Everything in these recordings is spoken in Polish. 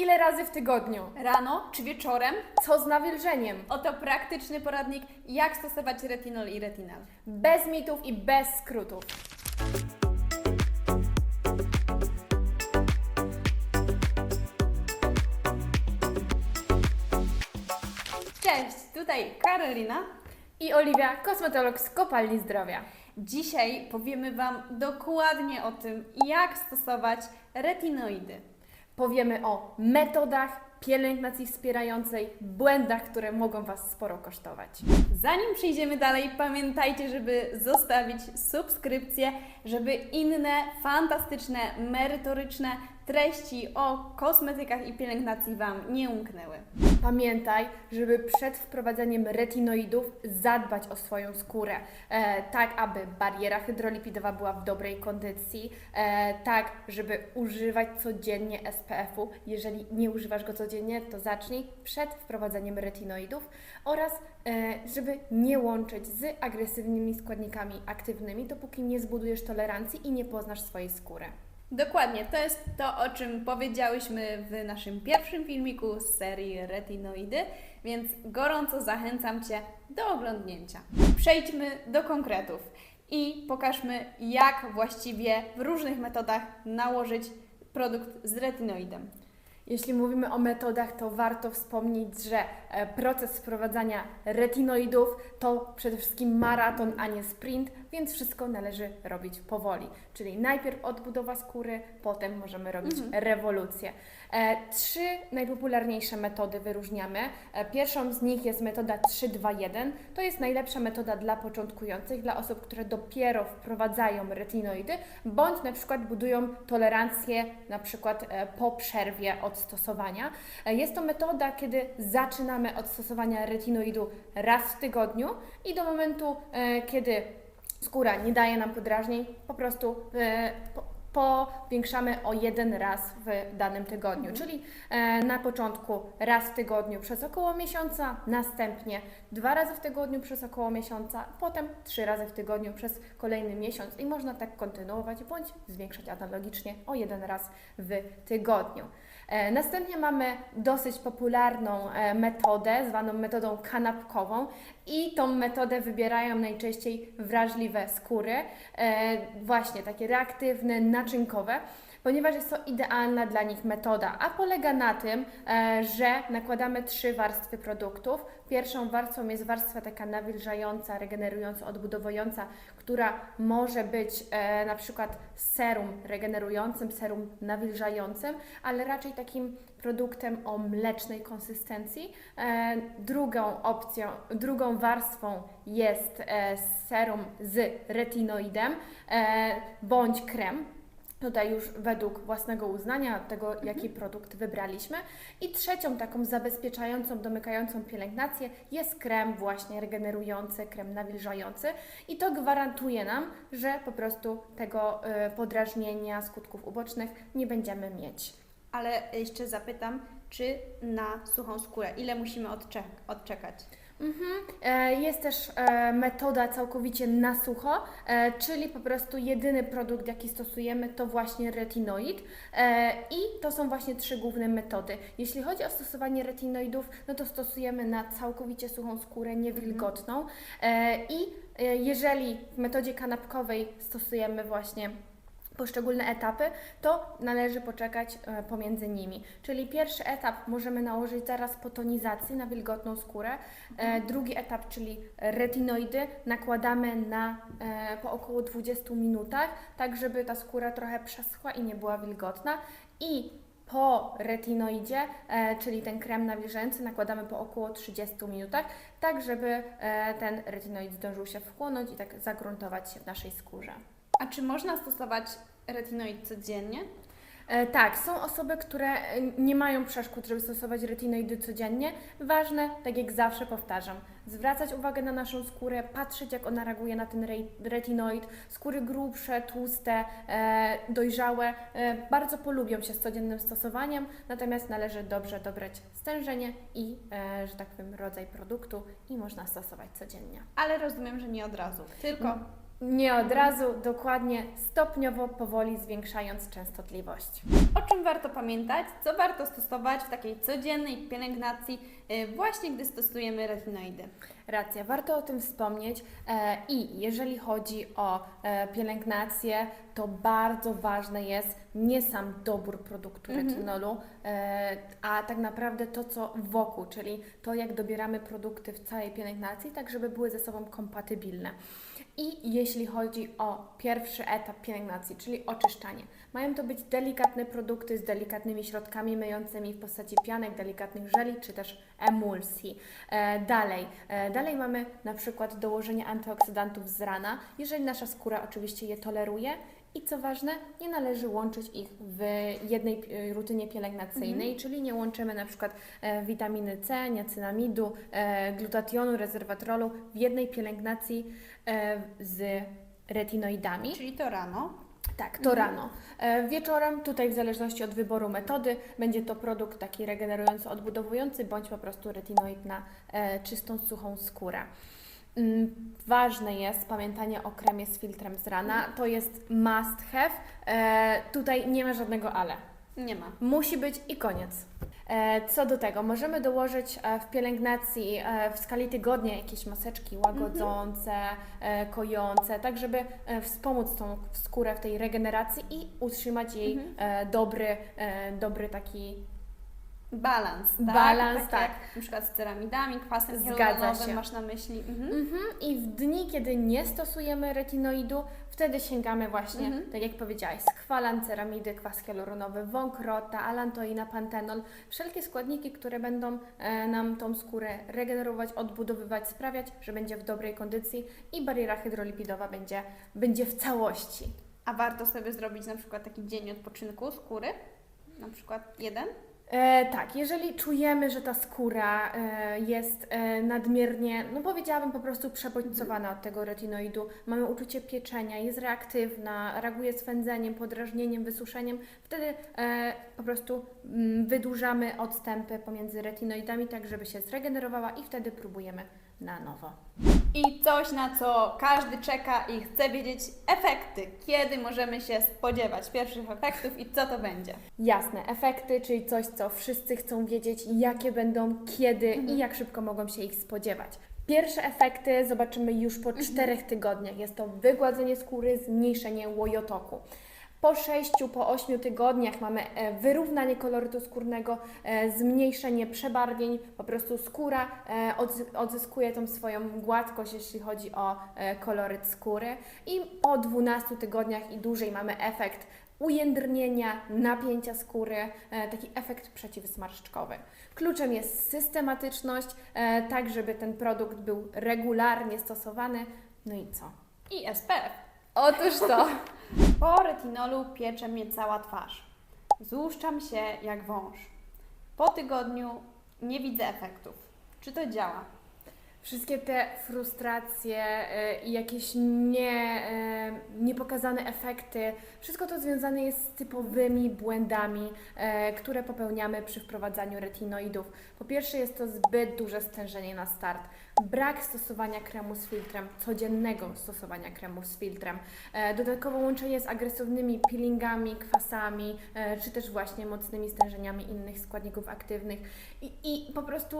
Ile razy w tygodniu? Rano czy wieczorem? Co z nawilżeniem? Oto praktyczny poradnik, jak stosować retinol i retinal. Bez mitów i bez skrótów. Cześć, tutaj Karolina. I Oliwia, kosmetolog z Kopalni Zdrowia. Dzisiaj powiemy Wam dokładnie o tym, jak stosować retinoidy. Powiemy o metodach pielęgnacji wspierającej, błędach, które mogą Was sporo kosztować. Zanim przejdziemy dalej, pamiętajcie, żeby zostawić subskrypcję, żeby inne fantastyczne, merytoryczne treści o kosmetykach i pielęgnacji Wam nie umknęły. Pamiętaj, żeby przed wprowadzeniem retinoidów zadbać o swoją skórę, e, tak aby bariera hydrolipidowa była w dobrej kondycji, e, tak żeby używać codziennie SPF-u. Jeżeli nie używasz go codziennie, to zacznij przed wprowadzeniem retinoidów oraz e, żeby nie łączyć z agresywnymi składnikami aktywnymi, dopóki nie zbudujesz tolerancji i nie poznasz swojej skóry. Dokładnie, to jest to, o czym powiedziałyśmy w naszym pierwszym filmiku z serii Retinoidy, więc gorąco zachęcam Cię do oglądnięcia. Przejdźmy do konkretów i pokażmy, jak właściwie w różnych metodach nałożyć produkt z retinoidem. Jeśli mówimy o metodach, to warto wspomnieć, że e, proces wprowadzania retinoidów to przede wszystkim maraton, a nie sprint, więc wszystko należy robić powoli. Czyli najpierw odbudowa skóry, potem możemy robić rewolucję. E, Trzy najpopularniejsze metody wyróżniamy. E, Pierwszą z nich jest metoda 3-2-1. To jest najlepsza metoda dla początkujących, dla osób, które dopiero wprowadzają retinoidy, bądź na przykład budują tolerancję na przykład po przerwie od stosowania. E, Jest to metoda, kiedy zaczynamy od stosowania retinoidu raz w tygodniu i do momentu, e, kiedy skóra nie daje nam podrażnień, po prostu e, po, powiększamy o jeden raz w danym tygodniu. Czyli e, na początku raz w tygodniu przez około miesiąca, następnie dwa razy w tygodniu przez około miesiąca, potem trzy razy w tygodniu przez kolejny miesiąc i można tak kontynuować bądź zwiększać analogicznie o jeden raz w tygodniu. E, Następnie mamy dosyć popularną e, metodę, zwaną metodą kanapkową i tą metodę wybierają najczęściej wrażliwe skóry, e, właśnie takie reaktywne, naczynkowe, ponieważ jest to idealna dla nich metoda, a polega na tym, e, że nakładamy trzy warstwy produktów. Pierwszą warstwą jest warstwa taka nawilżająca, regenerująca, odbudowująca, która może być e, na przykład serum regenerującym, serum nawilżającym, ale raczej takim produktem o mlecznej konsystencji. E, drugą opcją, drugą warstwą jest serum z retinoidem bądź krem. Tutaj już według własnego uznania, tego jaki produkt wybraliśmy. I trzecią taką zabezpieczającą, domykającą pielęgnację jest krem właśnie regenerujący, krem nawilżający i to gwarantuje nam, że po prostu tego y, podrażnienia, skutków ubocznych nie będziemy mieć. Ale jeszcze zapytam, czy na suchą skórę, ile musimy odczek- odczekać? Mhm. E, Jest też e, metoda całkowicie na sucho, e, czyli po prostu jedyny produkt, jaki stosujemy, to właśnie retinoid. I to są właśnie trzy główne metody. Jeśli chodzi o stosowanie retinoidów, no to stosujemy na całkowicie suchą skórę, niewilgotną. E, I jeżeli w metodzie kanapkowej stosujemy właśnie poszczególne etapy, to należy poczekać e, pomiędzy nimi. Czyli pierwszy etap możemy nałożyć zaraz po tonizacji na wilgotną skórę. E, drugi etap, czyli retinoidy, nakładamy na e, po około 20 minutach, tak żeby ta skóra trochę przeschła i nie była wilgotna. I po retinoidzie, czyli ten krem nawilżający, nakładamy po około 30 minutach, tak żeby ten retinoid zdążył się wchłonąć i tak zagruntować się w naszej skórze. A czy można stosować retinoid codziennie? E, Tak, są osoby, które e, nie mają przeszkód, żeby stosować retinoidy codziennie. Ważne, tak jak zawsze powtarzam, zwracać uwagę na naszą skórę, patrzeć jak ona reaguje na ten re- retinoid. Skóry grubsze, tłuste, e, dojrzałe bardzo polubią się z codziennym stosowaniem, natomiast należy dobrze dobrać stężenie i, że tak powiem, rodzaj produktu i można stosować codziennie. Ale rozumiem, że nie od razu, tylko Mm. Nie od razu, dokładnie, stopniowo, powoli zwiększając częstotliwość. O czym warto pamiętać, co warto stosować w takiej codziennej pielęgnacji, y, właśnie gdy stosujemy retinoidy. Racja, warto o tym wspomnieć e, i jeżeli chodzi o e, pielęgnację, to bardzo ważny jest nie sam dobór produktu Mhm. retinolu, e, a tak naprawdę to, co wokół, czyli to, jak dobieramy produkty w całej pielęgnacji, tak żeby były ze sobą kompatybilne. I jeśli chodzi o pierwszy etap pielęgnacji, czyli oczyszczanie, mają to być delikatne produkty z delikatnymi środkami myjącymi w postaci pianek, delikatnych żeli czy też emulsji. E, dalej, e, dalej mamy na przykład dołożenie antyoksydantów z rana, jeżeli nasza skóra oczywiście je toleruje. I co ważne, nie należy łączyć ich w jednej e, rutynie pielęgnacyjnej, czyli nie łączymy na przykład witaminy C, niacinamidu, e, glutationu, rezerwatrolu w jednej pielęgnacji z retinoidami. Czyli to rano. Tak, to rano. E, Wieczorem, tutaj w zależności od wyboru metody, będzie to produkt taki regenerujący, odbudowujący, bądź po prostu retinoid na e, czystą, suchą skórę. Mm, Ważne jest pamiętanie o kremie z filtrem z rana. To jest must have. E, tutaj nie ma żadnego ale. Nie ma. Musi być i koniec. E, Co do tego, możemy dołożyć e, w pielęgnacji e, w skali tygodnia jakieś maseczki łagodzące, kojące, tak żeby wspomóc tą skórę w tej regeneracji i utrzymać jej e, dobry, dobry taki Balans, tak? Balans, tak. tak. Na przykład z ceramidami, kwasem hialuronowym masz na myśli. Mhm. Mhm. I w dni, kiedy nie stosujemy retinoidu, wtedy sięgamy właśnie, Mhm. tak jak powiedziałaś, skwalan, ceramidy, kwas hialuronowy, wąkrota, alantoina, pantenol. Wszelkie składniki, które będą e, nam tą skórę regenerować, odbudowywać, sprawiać, że będzie w dobrej kondycji i bariera hydrolipidowa będzie, będzie w całości. A warto sobie zrobić na przykład taki dzień odpoczynku skóry? Na przykład jeden? E, tak, jeżeli czujemy, że ta skóra e, jest e, nadmiernie, no powiedziałabym po prostu przebodźcowana od tego retinoidu, mamy uczucie pieczenia, jest reaktywna, reaguje swędzeniem, podrażnieniem, wysuszeniem, wtedy e, po prostu mm, wydłużamy odstępy pomiędzy retinoidami, tak żeby się zregenerowała i wtedy próbujemy na nowo. I coś, na co każdy czeka i chce wiedzieć efekty. Kiedy możemy się spodziewać pierwszych efektów i co to będzie? Jasne, efekty, czyli coś, co wszyscy chcą wiedzieć, jakie będą, kiedy i jak szybko mogą się ich spodziewać. Pierwsze efekty zobaczymy już po czterech tygodniach. Jest to wygładzenie skóry, zmniejszenie łojotoku. Po 6, po 8 tygodniach mamy e, wyrównanie kolorytu skórnego, e, zmniejszenie przebarwień, po prostu skóra e, odzy- odzyskuje tą swoją gładkość, jeśli chodzi o koloryt skóry. I po 12 tygodniach i dłużej mamy efekt ujędrnienia, napięcia skóry, taki efekt przeciwsmarszczkowy. Kluczem jest systematyczność, tak żeby ten produkt był regularnie stosowany. No i co? I SPF. Otóż to. Po retinolu piecze mnie cała twarz. Złuszczam się jak wąż. Po tygodniu nie widzę efektów. Czy to działa? Wszystkie te frustracje e, i jakieś nie, e, niepokazane efekty, wszystko to związane jest z typowymi błędami, e, które popełniamy przy wprowadzaniu retinoidów. Po pierwsze jest to zbyt duże stężenie na start. Brak stosowania kremu z filtrem, codziennego stosowania kremu z filtrem. Dodatkowo łączenie z agresywnymi peelingami, kwasami, czy też właśnie mocnymi stężeniami innych składników aktywnych. I, i po prostu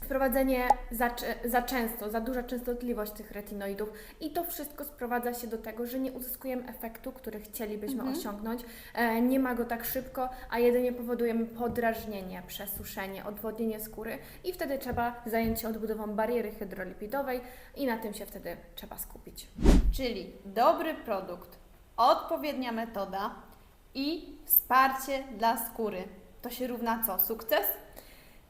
wprowadzenie za, za często, za duża częstotliwość tych retinoidów i to wszystko sprowadza się do tego, że nie uzyskujemy efektu, który chcielibyśmy Mhm. osiągnąć. E, nie ma go tak szybko, a jedynie powodujemy podrażnienie, przesuszenie, odwodnienie skóry i wtedy trzeba zająć się odbudową bariery hydrolipidowej i na tym się wtedy trzeba skupić. Czyli dobry produkt, odpowiednia metoda i wsparcie dla skóry. To się równa co? Sukces?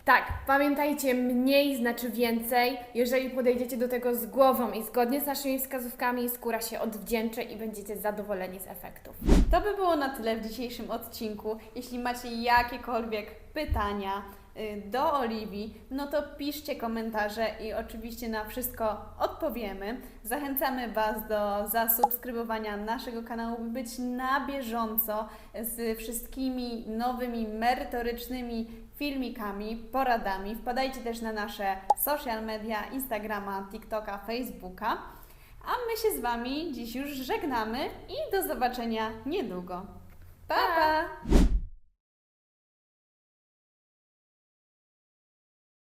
Tak, pamiętajcie, mniej znaczy więcej. Jeżeli podejdziecie do tego z głową i zgodnie z naszymi wskazówkami, skóra się odwdzięczy i będziecie zadowoleni z efektów. To by było na tyle w dzisiejszym odcinku. Jeśli macie jakiekolwiek pytania do Oliwii, no to piszcie komentarze i oczywiście na wszystko odpowiemy. Zachęcamy Was do zasubskrybowania naszego kanału, by być na bieżąco z wszystkimi nowymi, merytorycznymi filmikami, poradami. Wpadajcie też na nasze social media, Instagrama, TikToka, Facebooka. A my się z Wami dziś już żegnamy i do zobaczenia niedługo. Pa, pa!